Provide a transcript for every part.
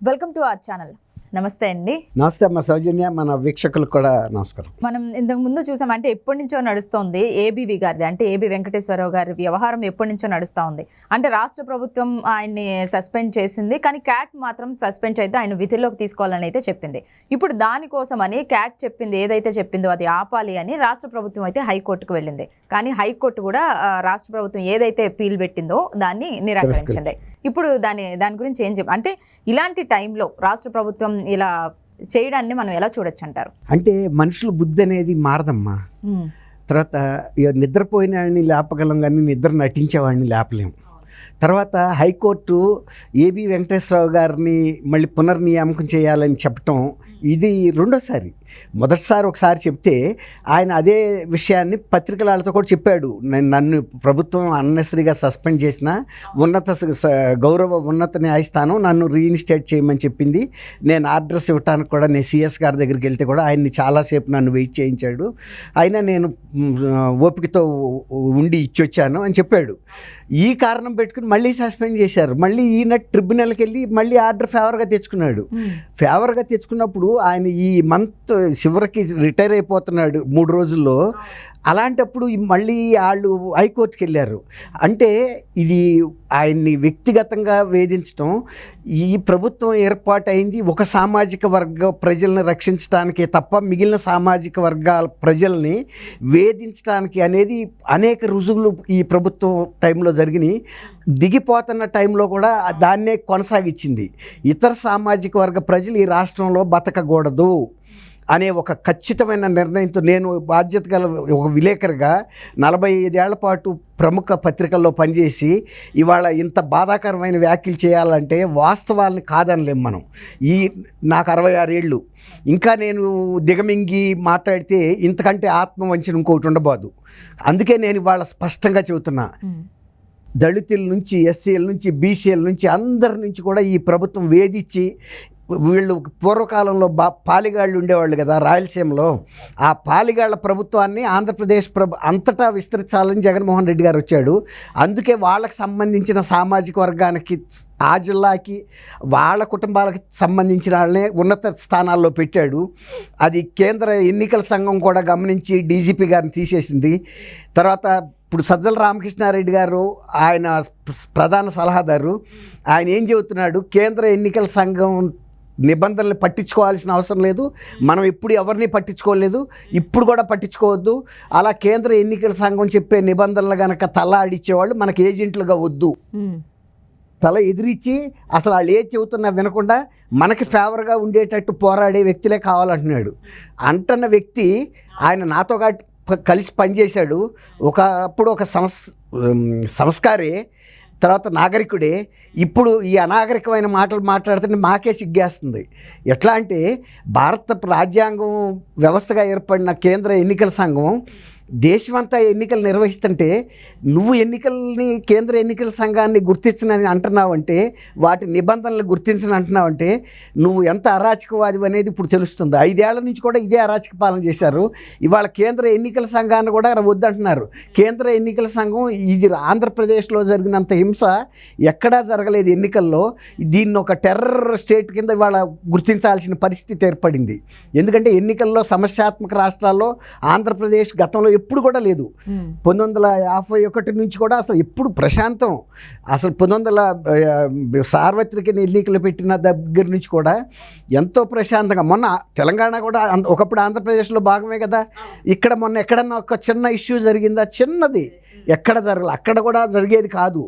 Welcome to our channel. నమస్తే అండి. నమస్తే అమ్మ సౌజన్య మన వీక్షకులకు కూడా నమస్కారం. మనం ఇంతకు ముందు చూసాం అంటే ఎప్పటి నుంచో నడుస్తోంది ఏబీవీ గారిది అంటే ఏబీ వెంకటేశ్వరరావు గారి వ్యవహారం ఎప్పటి నుంచో నడుస్తూ ఉంది. అంటే రాష్ట్ర ప్రభుత్వం ఆయన్ని సస్పెండ్ చేసింది కానీ క్యాట్ మాత్రం సస్పెండ్ అయితే ఆయన విధుల్లోకి తీసుకోవాలని అయితే చెప్పింది. ఇప్పుడు దానికోసమని క్యాట్ చెప్పింది ఏదైతే చెప్పిందో అది ఆపాలి అని రాష్ట్ర ప్రభుత్వం అయితే హైకోర్టుకు వెళ్ళింది. కానీ హైకోర్టు కూడా రాష్ట్ర ప్రభుత్వం ఏదైతే అపీల్ పెట్టిందో దాన్ని నిరాకరించింది. ఇప్పుడు దాని దాని గురించి ఏం చెప్ అంటే ఇలాంటి టైంలో రాష్ట్ర ప్రభుత్వం ఇలా చేయడాన్ని మనం ఎలా చూడొచ్చు అంటారు అంటే మనుషుల బుద్ధి అనేది మారదమ్మా. తర్వాత నిద్రపోయిన వాడిని లేపగలం కానీ నిద్ర నటించేవాడిని లేపలేం. తర్వాత హైకోర్టు ఏబి వెంకటేశ్వరరావు గారిని మళ్ళీ పునర్నియామకం చేయాలని చెప్పటం ఇది రెండోసారి. మొదటిసారి ఒకసారి చెప్తే ఆయన అదే విషయాన్ని పత్రికలతో కూడా చెప్పాడు. నేను నన్ను ప్రభుత్వం అన్నెసరిగా సస్పెండ్ చేసిన ఉన్నత గౌరవ ఉన్నత న్యాయస్థానం నన్ను రీఇన్స్టేట్ చేయమని చెప్పింది. నేను ఆర్డర్స్ ఇవ్వడానికి కూడా నేను సిఎస్ గారి దగ్గరికి వెళ్తే కూడా ఆయన్ని చాలాసేపు నన్ను వెయిట్ చేయించాడు. అయినా నేను ఓపికతో ఉండి ఇచ్చొచ్చాను అని చెప్పాడు. ఈ కారణం పెట్టుకుని మళ్ళీ సస్పెండ్ చేశారు. మళ్ళీ ఈయన ట్రిబ్యునల్కి వెళ్ళి మళ్ళీ ఆర్డర్ ఫేవర్గా తెచ్చుకున్నాడు. ఫేవర్గా తెచ్చుకున్నప్పుడు ఆయన ఈ మంత్ చివరికి రిటైర్ అయిపోతున్నాడు మూడు రోజుల్లో. అలాంటప్పుడు మళ్ళీ వాళ్ళు హైకోర్టుకి వెళ్ళారు. అంటే ఇది ఆయన్ని వ్యక్తిగతంగా వేధించడం ఈ ప్రభుత్వం ఏర్పాటైంది ఒక సామాజిక వర్గ ప్రజల్ని రక్షించడానికి తప్ప మిగిలిన సామాజిక వర్గాల ప్రజల్ని వేధించడానికి అనేది అనేక రుజువులు ఈ ప్రభుత్వం టైంలో జరిగినాయి. దిగిపోతున్న టైంలో కూడా దాన్నే కొనసాగించింది. ఇతర సామాజిక వర్గ ప్రజలు ఈ రాష్ట్రంలో బతకకూడదు. అనే ఒక ఖచ్చితమైన నిర్ణయంతో నేను బాధ్యత గల ఒక విలేకరుగా నలభై ఐదేళ్ళ పాటు ప్రముఖ పత్రికల్లో పనిచేసి ఇవాళ ఇంత బాధాకరమైన వ్యాఖ్యలు చేయాలంటే వాస్తవాలని కాదనలేం మనం. ఈ నాకు అరవై ఆరేళ్ళు ఇంకా నేను దిగమింగి మాట్లాడితే ఇంతకంటే ఆత్మ వంచిన ఇంకొకటి ఉండబోదు. అందుకే నేను ఇవాళ స్పష్టంగా చెబుతున్నా. దళితుల నుంచి ఎస్సీల నుంచి బీసీల నుంచి అందరి నుంచి కూడా ఈ ప్రభుత్వం వేధించి వీళ్ళు పూర్వకాలంలో బా పాలిగాళ్ళు ఉండేవాళ్ళు కదా రాయలసీమలో. ఆ పాలిగాళ్ళ ప్రభుత్వాన్ని ఆంధ్రప్రదేశ్ ప్రభు అంతటా విస్తరించాలని జగన్మోహన్ రెడ్డి గారు వచ్చాడు. అందుకే వాళ్ళకి సంబంధించిన సామాజిక వర్గానికి ఆ జిల్లాకి వాళ్ళ కుటుంబాలకు సంబంధించిన వాళ్ళనే ఉన్నత స్థానాల్లో పెట్టాడు. అది కేంద్ర ఎన్నికల సంఘం కూడా గమనించి డీజీపీ గారిని తీసేసింది. తర్వాత ఇప్పుడు సజ్జల రామకృష్ణారెడ్డి గారు ఆయన ప్రధాన సలహాదారు. ఆయన ఏం చెబుతున్నాడు? కేంద్ర ఎన్నికల సంఘం నిబంధనలు పట్టించుకోవాల్సిన అవసరం లేదు. మనం ఎప్పుడు ఎవరిని పట్టించుకోలేదు. ఇప్పుడు కూడా పట్టించుకోవద్దు. అలా కేంద్ర ఎన్నికల సంఘం చెప్పే నిబంధనలు కనుక తల ఆడిచ్చేవాళ్ళు మనకి ఏజెంట్లుగా వద్దు. తల ఎదిరించి అసలు వాళ్ళు ఏది చెబుతున్నా వినకుండా మనకి ఫేవర్గా ఉండేటట్టు పోరాడే వ్యక్తులే కావాలంటున్నాడు. అంటున్న వ్యక్తి ఆయన నాతో కలిసి పనిచేశాడు. ఒకప్పుడు ఒక సంస్ సంస్కారే తర్వాత నాగరికుడే ఇప్పుడు ఈ అనాగరికమైన మాటలు మాట్లాడుతుంటే మాకే సిగ్గేస్తుంది. ఎట్లా అంటే భారత రాజ్యాంగం వ్యవస్థగా ఏర్పడిన కేంద్ర ఎన్నికల సంఘం దేశమంతా ఎన్నికలు నిర్వహిస్తుంటే నువ్వు ఎన్నికల్ని కేంద్ర ఎన్నికల సంఘాన్ని గుర్తించనని అంటున్నావంటే వాటి నిబంధనలు గుర్తించని అంటున్నావంటే నువ్వు ఎంత అరాచకవాది అనేది ఇప్పుడు తెలుస్తుంది. ఐదేళ్ళ నుంచి కూడా ఇదే అరాచక పాలన చేశారు. ఇవాళ కేంద్ర ఎన్నికల సంఘాన్ని కూడా వద్దంటున్నారు. కేంద్ర ఎన్నికల సంఘం ఇది ఆంధ్రప్రదేశ్లో జరిగినంత హింస ఎక్కడా జరగలేదు ఎన్నికల్లో. దీన్ని ఒక టెర్రర్ స్టేట్ కింద ఇవాళ గుర్తించాల్సిన పరిస్థితి ఏర్పడింది. ఎందుకంటే ఎన్నికల్లో సమస్యాత్మక రాష్ట్రాల్లో ఆంధ్రప్రదేశ్ గతంలో ఎప్పుడు కూడా లేదు. పంతొమ్మిది వందల యాభై ఒకటి నుంచి కూడా అసలు ఎప్పుడు ప్రశాంతం. అసలు పంతొమ్మిది వందల సార్వత్రిక ఎన్నికలు పెట్టిన దగ్గర నుంచి కూడా ఎంతో ప్రశాంతంగా. మొన్న తెలంగాణ కూడా ఒకప్పుడు ఆంధ్రప్రదేశ్లో భాగమే కదా. ఇక్కడ మొన్న ఎక్కడన్నా ఒక చిన్న ఇష్యూ జరిగిందా? చిన్నది. ఎక్కడ జరగదు అక్కడ కూడా జరిగేది కాదు.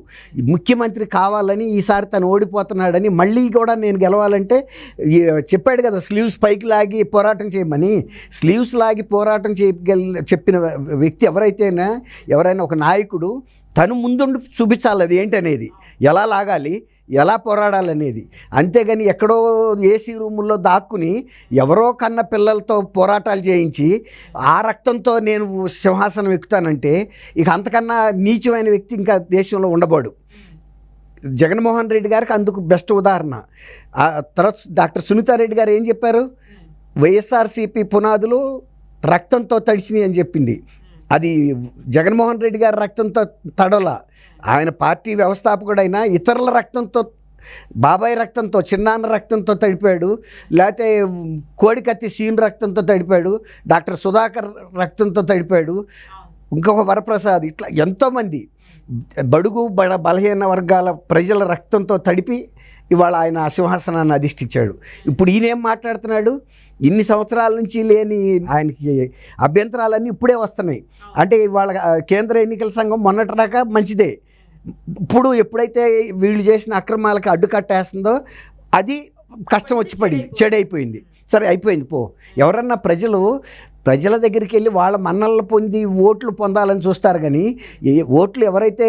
ముఖ్యమంత్రి కావాలని ఈసారి తను ఓడిపోతున్నాడని మళ్ళీ కూడా నేను గెలవాలంటే చెప్పాడు కదా స్లీవ్స్ పైకి లాగి పోరాటం చేయమని. స్లీవ్స్ లాగి పోరాటం చేయగల చెప్పిన వ్యక్తి ఎవరైతేనా ఎవరైనా ఒక నాయకుడు తను ముందుండి చూపించాలి అది ఏంటనేది. ఎలా లాగాలి? ఎలా పోరాడాలనేది. అంతేగాని ఎక్కడో ఏసీ రూముల్లో దాక్కుని ఎవరో కన్న పిల్లలతో పోరాటాలు చేయించి ఆ రక్తంతో నేను సింహాసనం ఎక్కుతానంటే ఇక అంతకన్నా నీచమైన వ్యక్తి ఇంకా దేశంలో ఉండబోడు. జగన్మోహన్ రెడ్డి గారికి అందుకు బెస్ట్ ఉదాహరణ. తర్వాత డాక్టర్ సునీతారెడ్డి గారు ఏం చెప్పారు? వైఎస్ఆర్సీపీ పునాదులు రక్తంతో తడిసినాయి అని చెప్పింది. అది జగన్మోహన్ రెడ్డి గారి రక్తంతో తడల ఆయన పార్టీ వ్యవస్థాపకుడైనా ఇతరుల రక్తంతో బాబాయ్ రక్తంతో చిన్నాన్న రక్తంతో తడిపాడు. లేకపోతే కోడికత్తి సీన్ రక్తంతో తడిపాడు. డాక్టర్ సుధాకర్ రక్తంతో తడిపాడు. ఇంకొక వరప్రసాద్ ఇట్లా ఎంతోమంది బడుగు బడ బలహీన వర్గాల ప్రజల రక్తంతో తడిపి ఇవాళ ఆయన సింహాసనాన్ని అధిష్ఠించాడు. ఇప్పుడు ఈయనేం మాట్లాడుతున్నాడు? ఇన్ని సంవత్సరాల నుంచి లేని ఆయనకి అభ్యంతరాలన్నీ ఇప్పుడే వస్తున్నాయి. అంటే ఇవాళ కేంద్ర ఎన్నికల సంఘం మొన్నటిదాకా మంచిదే. ఇప్పుడు ఎప్పుడైతే వీళ్ళు చేసిన అక్రమాలకు అడ్డుకట్టేస్తుందో అది కష్టం వచ్చి పడింది చెడైపోయింది. సరే అయిపోయింది పో. ఎవరన్నా ప్రజలు ప్రజల దగ్గరికి వెళ్ళి వాళ్ళ మన్నలను పొంది ఓట్లు పొందాలని చూస్తారు కానీ ఓట్లు ఎవరైతే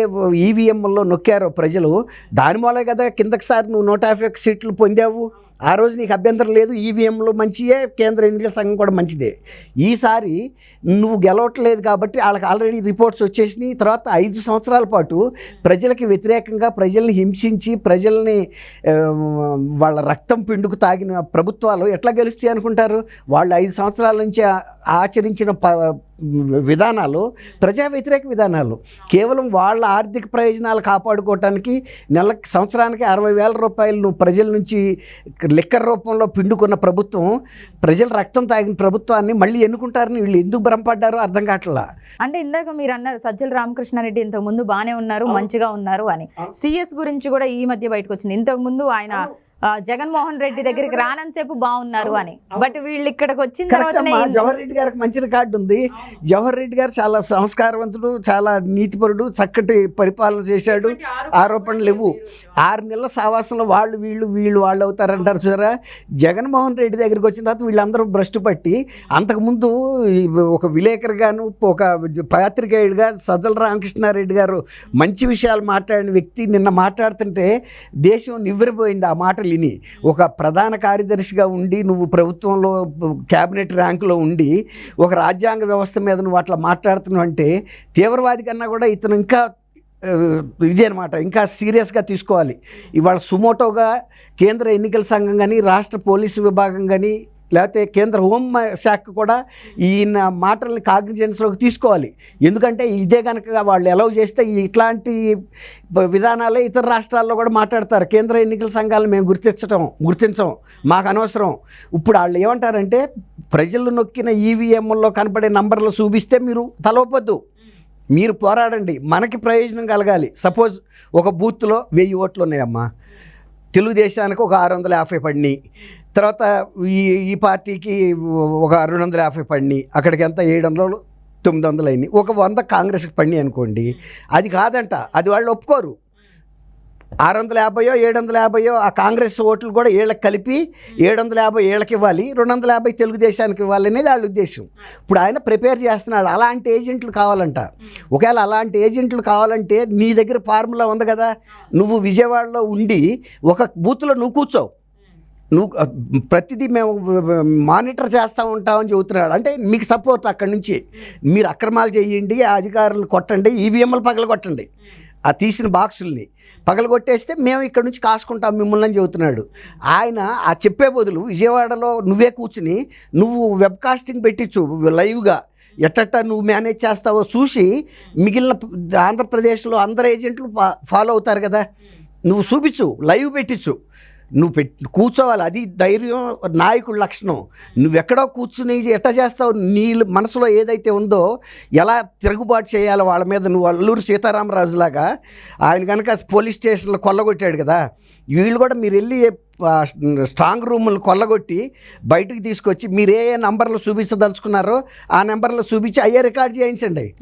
ఈవీఎంలో నొక్కారో ప్రజలు దాని మూలే కదా కిందకిసారి నువ్వు నూట యాభై ఒక్క సీట్లు పొందావు. ఆ రోజు నీకు అభ్యంతరం లేదు ఈవీఎంలో మంచియే కేంద్ర ఎన్నికల సంఘం కూడా మంచిదే. ఈసారి నువ్వు గెలవట్లేదు కాబట్టి వాళ్ళకి ఆల్రెడీ రిపోర్ట్స్ వచ్చేసినాయి. తర్వాత ఐదు సంవత్సరాల పాటు ప్రజలకి వ్యతిరేకంగా ప్రజల్ని హింసించి ప్రజల్ని వాళ్ళ రక్తం పిండుకు తాగిన ప్రభుత్వాలు ఎట్లా గెలుస్తాయి అనుకుంటారు? వాళ్ళు ఐదు సంవత్సరాల నుంచి ఆచరించిన ప విధానాలు ప్రజా వ్యతిరేక విధానాలు. కేవలం వాళ్ళ ఆర్థిక ప్రయోజనాలు కాపాడుకోవటానికి నెలకి సంవత్సరానికి అరవై వేల రూపాయలు నువ్వు ప్రజల నుంచి లిక్కర్ రూపంలో పిండుకున్న ప్రభుత్వం ప్రజల రక్తం తాగిన ప్రభుత్వాన్ని మళ్ళీ ఎన్నుకుంటారని వీళ్ళు ఎందుకు భ్రమపడ్డారో అర్థం కావట్లా? అంటే ఇందాక మీరు అన్నారు సజ్జల రామకృష్ణారెడ్డి ఇంతకు ముందు బాగానే ఉన్నారు మంచిగా ఉన్నారు అని. సిఎస్ గురించి కూడా ఈ మధ్య బయటకు వచ్చింది. ఇంతకు ముందు ఆయన జగన్మోహన్ రెడ్డి దగ్గరికి రానంతసేపు బాగున్నారు అని. బట్ వీళ్ళు ఇక్కడికి వచ్చిన అమ్మా జవహర్ రెడ్డి గారికి మంచి రికార్డు ఉంది. జవహర్ రెడ్డి గారు చాలా సంస్కారవంతుడు చాలా నీతిపరుడు చక్కటి పరిపాలన చేశాడు. ఆరోపణలు లేవు. ఆరు నెలల సావాసంలో వాళ్ళు వీళ్ళు వీళ్ళు వాళ్ళు అవుతారంటారు చూసారా? జగన్మోహన్ రెడ్డి దగ్గరికి వచ్చిన తర్వాత వీళ్ళందరూ భ్రష్టు పట్టి అంతకుముందు ఒక విలేకరుగాను ఒక పాత్రికేయుడిగా సజ్జల రామకృష్ణారెడ్డి గారు మంచి విషయాలు మాట్లాడిన వ్యక్తి నిన్న మాట్లాడుతుంటే దేశం నివ్వెరపోయింది ఆ మాటలు విని ఒక ప్రధాన కార్యదర్శిగా ఉండి నువ్వు ప్రభుత్వంలో క్యాబినెట్ ర్యాంకులో ఉండి ఒక రాజ్యాంగ వ్యవస్థ మీద నువ్వు అట్లా మాట్లాడుతున్నావు అంటే తీవ్రవాది కన్నా కూడా ఇతను ఇంకా ఇదే అనమాట ఇంకా సీరియస్గా తీసుకోవాలి. ఇవాళ సుమోటోగా కేంద్ర ఎన్నికల సంఘం కానీ రాష్ట్ర పోలీసు విభాగం కానీ లేకపోతే కేంద్ర హోం శాఖ కూడా ఈయన మాటల్ని కాగ్నిజెన్స్లోకి తీసుకోవాలి. ఎందుకంటే ఇదే కనుక వాళ్ళు ఎలవ్ చేస్తే ఇట్లాంటి విధానాలే ఇతర రాష్ట్రాల్లో కూడా మాట్లాడతారు. కేంద్ర ఎన్నికల సంఘాలను మేము గుర్తించటం గుర్తించం మాకు అనవసరం. ఇప్పుడు వాళ్ళు ఏమంటారంటే ప్రజలు నొక్కిన ఈవీఎంలో కనపడే నంబర్లు చూపిస్తే మీరు తలవద్దు మీరు పోరాడండి. మనకి ప్రయోజనం కలగాలి. సపోజ్ ఒక బూత్లో వెయ్యి ఓట్లు ఉన్నాయమ్మా. తెలుగుదేశానికి ఒక ఆరు వందల యాభై పడినాయి. తర్వాత ఈ ఈ పార్టీకి ఒక రెండు వందల యాభై పడినాయి అక్కడికి ఎంత? ఏడు వందలు తొమ్మిది వందలు అయినాయి ఒక వంద కాంగ్రెస్కి పడినాయి అనుకోండి అది కాదంట అది వాళ్ళు ఒప్పుకోరు. ఆరు వందల యాభైయో ఏడు వందల యాభైయో ఆ కాంగ్రెస్ ఓట్లు కూడా ఏళ్ళకి కలిపి ఏడు వందల యాభై ఏళ్ళకి ఇవ్వాలి రెండు వందల యాభై తెలుగుదేశానికి ఇవ్వాలి అనేది వాళ్ళ ఉద్దేశం. ఇప్పుడు ఆయన ప్రిపేర్ చేస్తున్నాడు అలాంటి ఏజెంట్లు కావాలంట. ఒకవేళ అలాంటి ఏజెంట్లు కావాలంటే నీ దగ్గర ఫార్ములా ఉంది కదా నువ్వు విజయవాడలో ఉండి ఒక బూత్లో నువ్వు కూర్చోవు. నువ్వు ప్రతిదీ మేము మానిటర్ చేస్తూ ఉంటామని చెబుతున్నాడు. అంటే మీకు సపోర్ట్ అక్కడి నుంచి. మీరు అక్రమాలు చేయండి అధికారులు కొట్టండి ఈవీఎంలు పగలగొట్టండి. ఆ తీసిన బాక్సుల్ని పగలగొట్టేస్తే మేము ఇక్కడ నుంచి కాసుకుంటాం మిమ్మల్ని అని చెబుతున్నాడు. ఆయన ఆ చెప్పే బదులు విజయవాడలో నువ్వే కూర్చుని నువ్వు వెబ్ కాస్టింగ్ పెట్టించు లైవ్గా. ఎట్టట్ట నువ్వు మేనేజ్ చేస్తావో చూసి మిగిలిన ఆంధ్రప్రదేశ్లో అందరు ఏజెంట్లు ఫా- ఫాలో అవుతారు కదా. నువ్వు చూపించు లైవ్ పెట్టించు. నువ్వు పెట్టి కూర్చోవాలి. అది ధైర్యం నాయకుడి లక్షణం. నువ్వెక్కడో కూర్చుని ఎట్ట చేస్తావు? నీ మనసులో ఏదైతే ఉందో ఎలా తిరుగుబాటు చేయాలో వాళ్ళ మీద నువ్వు అల్లూరు సీతారామరాజులాగా ఆయన కనుక పోలీస్ స్టేషన్లో కొల్లగొట్టాడు కదా వీళ్ళు కూడా మీరు వెళ్ళి స్ట్రాంగ్ రూములు కొల్లగొట్టి బయటికి తీసుకొచ్చి మీరు ఏ ఏ నంబర్లు చూపించదలుచుకున్నారో ఆ నెంబర్లు చూపించి అయ్యే రికార్డ్ చేయించండి.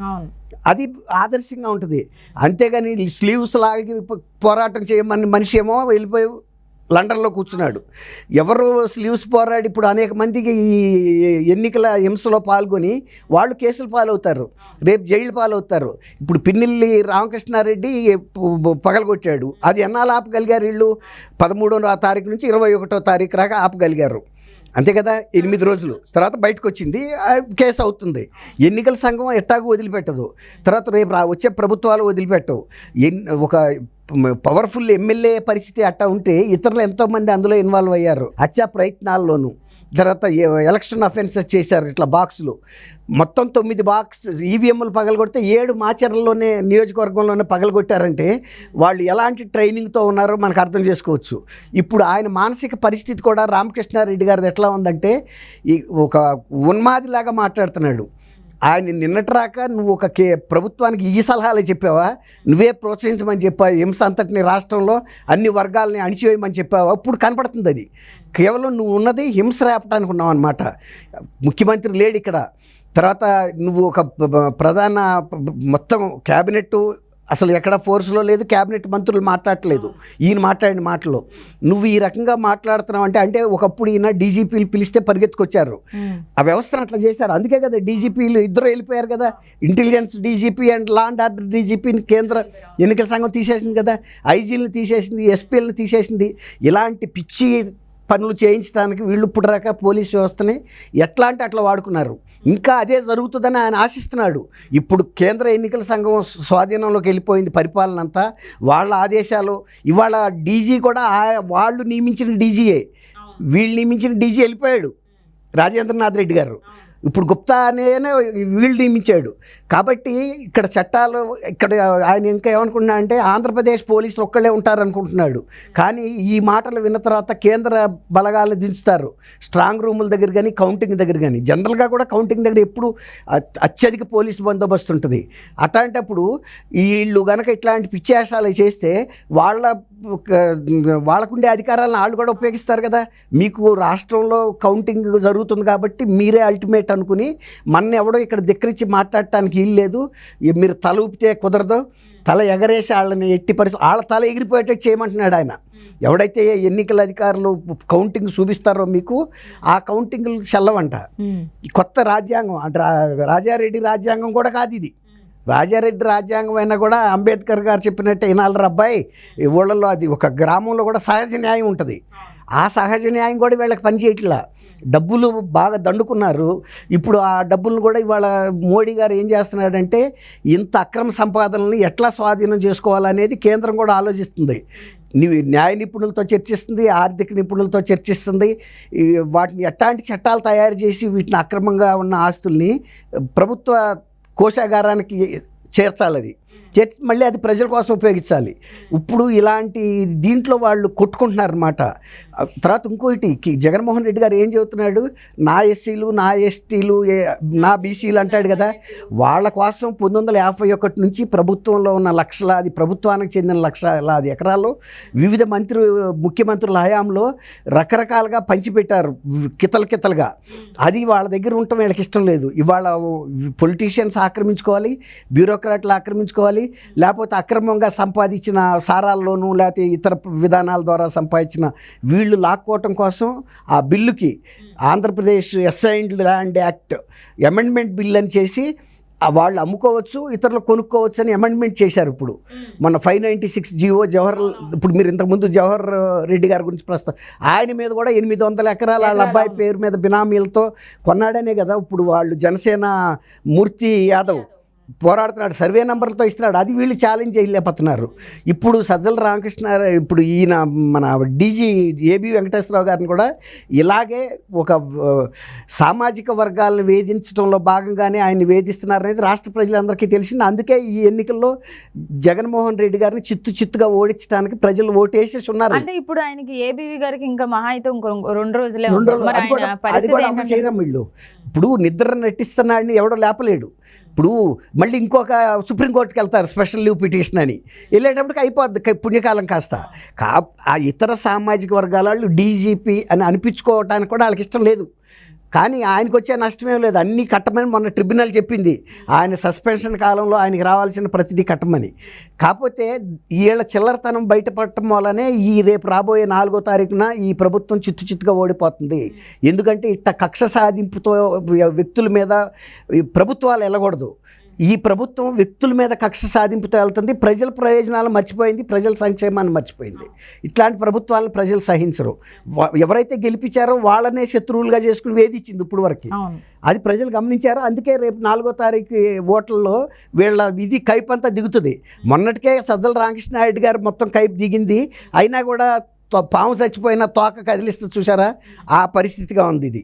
అది ఆదర్శంగా ఉంటుంది. అంతేగాని స్లీవ్స్ లాగి పోరాటం చేయమని మనిషి ఏమో వెళ్ళిపోయి లండన్లో కూర్చున్నాడు. ఎవరు స్లీవ్స్ పోరాడి ఇప్పుడు అనేక మందికి ఈ ఎన్నికల హింసలో పాల్గొని వాళ్ళు కేసులు పాలవుతారు. రేపు జైలు పాలవుతారు. ఇప్పుడు పిన్నెల్లి రామకృష్ణారెడ్డి పగలగొట్టాడు. అది ఎన్నాళ్ళు ఆపగలిగారు వీళ్ళు? పదమూడో తారీఖు నుంచి ఇరవై ఒకటో తారీఖు రాక ఆపగలిగారు. అంతే కదా ఎనిమిది రోజులు. తర్వాత బయటకు వచ్చింది కేసు అవుతుంది. ఎన్నికల సంఘం ఎట్టాగూ వదిలిపెట్టదు. తర్వాత రేపు వచ్చే ప్రభుత్వాలు వదిలిపెట్టవు. ఎన్ ఒక పవర్ఫుల్ ఎమ్మెల్యే పరిస్థితి అట్టా ఉంటే ఇతరులు ఎంతోమంది అందులో ఇన్వాల్వ్ అయ్యారు. హత్యా ప్రయత్నాల్లోనూ. తర్వాత ఎలక్షన్ అఫెన్సెస్ చేశారు ఇట్లా బాక్సులు మొత్తం తొమ్మిది బాక్స్ ఈవీఎంలు పగలగొడితే ఏడు మాచర్లలోనే నియోజకవర్గంలోనే పగలగొట్టారంటే వాళ్ళు ఎలాంటి ట్రైనింగ్తో ఉన్నారో మనకు అర్థం చేసుకోవచ్చు. ఇప్పుడు ఆయన మానసిక పరిస్థితి కూడా రామకృష్ణారెడ్డి గారిది ఎట్లా ఉందంటే ఈ ఒక ఉన్మాదిలాగా మాట్లాడుతున్నాడు. ఆయన నిన్నటిరాక నువ్వు ఒక కే ప్రభుత్వానికి ఈ సలహాలు చెప్పావా? నువ్వే ప్రోత్సహించమని చెప్పావు హింస అంతటిని రాష్ట్రంలో అన్ని వర్గాలని అణిచివేయమని చెప్పావా? అప్పుడు కనపడుతుంది అది. కేవలం నువ్వు ఉన్నది హింస రేపటానికి ఉన్నావు అనమాట ముఖ్యమంత్రి లేడు ఇక్కడ. తర్వాత నువ్వు ఒక ప్రధాన మొత్తం క్యాబినెట్ అసలు ఎక్కడ ఫోర్స్లో లేదు క్యాబినెట్ మంత్రులు మాట్లాడట్లేదు. ఈయన మాట్లాడిన మాటలు. నువ్వు ఈ రకంగా మాట్లాడుతున్నావు అంటే అంటే ఒకప్పుడు ఈయన డీజీపీలు పిలిస్తే పరిగెత్తుకొచ్చారు. ఆ వ్యవస్థను అట్లా చేశారు. అందుకే కదా డీజీపీలు ఇద్దరు వెళ్ళిపోయారు కదా. Intelligence DGP and law and order డీజీపీని కేంద్ర ఎన్నికల సంఘం తీసేసింది కదా. ఐజీలను తీసేసింది ఎస్పీలను తీసేసింది. ఇలాంటి పిచ్చి పనులు చేయించడానికి వీళ్ళు ఇప్పుడు దాకా పోలీస్ వ్యవస్థని ఎట్లా అంటే అట్లా వాడుకున్నారు. ఇంకా అదే జరుగుతుందని ఆయన ఆశిస్తున్నాడు. ఇప్పుడు కేంద్ర ఎన్నికల సంఘం స్వాధీనంలోకి వెళ్ళిపోయింది పరిపాలన అంతా వాళ్ళ ఆదేశాలు ఇవాళ డీజీ కూడా వాళ్ళు నియమించిన డీజీయే. వీళ్ళు నియమించిన డీజీ వెళ్ళిపోయాడు. రాజేంద్రనాథ్ రెడ్డి గారు. ఇప్పుడు గుప్తా అనేనే వీళ్ళు నియమించాడు. కాబట్టి ఇక్కడ చట్టాలు ఇక్కడ ఆయన ఇంకా ఏమనుకుంటున్నా అంటే ఆంధ్రప్రదేశ్ పోలీసులు ఒక్కళ్ళే ఉంటారు అనుకుంటున్నాడు కానీ ఈ మాటలు విన్న తర్వాత కేంద్ర బలగాలు దించుతారు. స్ట్రాంగ్ రూముల దగ్గర కానీ కౌంటింగ్ దగ్గర కానీ. జనరల్గా కూడా కౌంటింగ్ దగ్గర ఎప్పుడు అత్యధిక పోలీసు బందోబస్తు ఉంటుంది. అట్లాంటప్పుడు వీళ్ళు గనక ఇట్లాంటి పిచ్చేషాలు చేస్తే వాళ్ళ వాళ్ళకుండే అధికారాలను వాళ్ళు కూడా ఉపయోగిస్తారు కదా. మీకు రాష్ట్రంలో కౌంటింగ్ జరుగుతుంది కాబట్టి మీరే అల్టిమేట్ అనుకుని మన ఎవడో ఇక్కడ ధిక్కరించి మాట్లాడటానికి వీలు లేదు మీరు తల ఊపితే కుదరదు. తల ఎగరేసి వాళ్ళని ఎట్టి పరిస్థితి వాళ్ళ తల ఎగిరిపోయేటట్టు చేయమంటున్నాడు ఆయన. ఎవడైతే ఎన్నికల అధికారులు కౌంటింగ్ చూపిస్తారో మీకు ఆ కౌంటింగ్లు చెల్లవంట. కొత్త రాజ్యాంగం అంటే రాజారెడ్డి రాజ్యాంగం కూడా కాదు ఇది. రాజారెడ్డి రాజ్యాంగం అయినా కూడా అంబేద్కర్ గారు చెప్పినట్టే వినాలి అబ్బాయి ఈ ఊళ్ళల్లో అది ఒక గ్రామంలో కూడా సహజ న్యాయం ఉంటుంది. ఆ సహజ న్యాయం కూడా వీళ్ళకి పనిచేయట్లా డబ్బులు బాగా దండుకున్నారు. ఇప్పుడు ఆ డబ్బులను కూడా ఇవాళ మోడీ గారు ఏం చేస్తున్నాడంటే ఇంత అక్రమ సంపాదనల్ని ఎట్లా స్వాధీనం చేసుకోవాలనేది కేంద్రం కూడా ఆలోచిస్తుంది. నీ న్యాయ నిపుణులతో చర్చిస్తుంది ఆర్థిక నిపుణులతో చర్చిస్తుంది. వాటిని ఎట్లాంటి చట్టాలు తయారు చేసి వీటిని అక్రమంగా ఉన్న ఆస్తుల్ని ప్రభుత్వ కోశాగారానికి చేర్చాలి అది చేర్చి మళ్ళీ అది ప్రజల కోసం ఉపయోగించాలి. ఇప్పుడు ఇలాంటి దీంట్లో వాళ్ళు కొట్టుకుంటున్నారన్నమాట. ఆ తర్వాత ఇంకోటి జగన్మోహన్ రెడ్డి గారు ఏం చెబుతున్నాడు? నా ఎస్సీలు నా ఎస్టీలు ఏ- నా బీసీలు అంటాడు కదా. వాళ్ళ కోసం పంతొమ్మిది వందల యాభై ఒకటి నుంచి ప్రభుత్వంలో ఉన్న లక్షలాది ప్రభుత్వానికి చెందిన లక్షలాది ఎకరాలు వివిధ మంత్రి ముఖ్యమంత్రుల హయాంలో రకరకాలుగా పంచిపెట్టారు కితల కితలుగా. అది వాళ్ళ దగ్గర ఉండటం వీళ్ళకి ఇష్టం లేదు. ఇవాళ పొలిటీషియన్స్ ఆక్రమించుకోవాలి బ్యూరోక్రాట్లు ఆక్రమించుకోవాలి లేకపోతే అక్రమంగా సంపాదించిన సారాల్లోనూ లేకపోతే ఇతర విధానాల ద్వారా సంపాదించిన వీళ్ళు లాక్కోవటం కోసం ఆ బిల్లుకి Andhra Pradesh assigned land act amendment bill అని చేసి వాళ్ళు అమ్ముకోవచ్చు ఇతరులు కొనుక్కోవచ్చు అని అమెండ్మెంట్ చేశారు ఇప్పుడు. మన five ninety six G O Jawahar ఇప్పుడు మీరు ఇంతకుముందు జవహర్ రెడ్డి గారి గురించి ప్రస్తుతం ఆయన మీద కూడా ఎనిమిది వందల ఎకరాలు వాళ్ళ అబ్బాయి పేరు మీద బినామీలతో కొన్నాడనే కదా ఇప్పుడు వాళ్ళు జనసేన మూర్తి యాదవ్. పోరాడుతున్నాడు సర్వే నెంబర్లతో ఇస్తున్నాడు. అది వీళ్ళు ఛాలెంజ్ చేయలేకపోతున్నారు. ఇప్పుడు సజ్జల రామకృష్ణ ఇప్పుడు ఈయన మన డీజీ ఏబి వెంకటేశ్వరరావు గారిని కూడా ఇలాగే ఒక సామాజిక వర్గాలను వేధించడంలో భాగంగానే ఆయన వేధిస్తున్నారనేది రాష్ట్ర ప్రజలందరికీ తెలిసింది. అందుకే ఈ ఎన్నికల్లో జగన్మోహన్ రెడ్డి గారిని చిత్తు చిత్తుగా ఓడించడానికి ప్రజలు ఓటేసేసి ఉన్నారు. అంటే ఇప్పుడు ఆయనకి ఏబీవీ గారికి ఇంకా మహా అయితే ఇంకో రెండు రోజులే రెండు. రోజులు. అది కూడా- అమలు చేయరం వీళ్ళు. ఇప్పుడు నిద్ర నటిస్తున్నాడని ఎవడో లేపలేడు. ఇప్పుడు మళ్ళీ ఇంకొక సుప్రీంకోర్టుకి వెళ్తారు స్పెషల్ లీవ్ పిటిషన్ అని. వెళ్ళేటప్పటికి అయిపోద్ది పుణ్యకాలం కాస్త. కా ఆ ఇతర సామాజిక వర్గాల వాళ్ళు డీజీపీ అని అనిపించుకోవటానికి కూడా వాళ్ళకి ఇష్టం లేదు. కానీ ఆయనకు వచ్చే నష్టమేం లేదు. అన్నీ కట్టమని మొన్న ట్రిబ్యునల్ చెప్పింది. ఆయన సస్పెన్షన్ కాలంలో ఆయనకి రావాల్సిన ప్రతిదీ కట్టమని. కాకపోతే వీళ్ళ చిల్లరతనం బయటపడటం వల్లనే ఈ రేపు రాబోయే నాలుగో తారీఖున ఈ ప్రభుత్వం చిత్తు చిత్తుగా ఓడిపోతుంది. ఎందుకంటే ఇట్ట కక్ష సాధింపుతో వ్యక్తుల మీద ప్రభుత్వాలు వెళ్ళకూడదు. ఈ ప్రభుత్వం వ్యక్తుల మీద కక్ష సాధింపుతో వెళ్తుంది. ప్రజల ప్రయోజనాలు మర్చిపోయింది. ప్రజల సంక్షేమాన్ని మర్చిపోయింది. ఇట్లాంటి ప్రభుత్వాలను ప్రజలు సహించరు. ఎవరైతే గెలిపించారో వాళ్ళనే శత్రువులుగా చేసుకుని వేధించింది ఇప్పుడు వరకు. అది ప్రజలు గమనించారు? అందుకే రేపు నాలుగో తారీఖు ఓట్లలో వీళ్ళ ఇది కైప్ అంతా దిగుతుంది. మొన్నటికే సజ్జల రామకృష్ణారెడ్డి గారు మొత్తం కైప్ దిగింది. అయినా కూడా పాము చచ్చిపోయిన తోక కదిలిస్తే చూసారా ఆ పరిస్థితిగా ఉంది ఇది.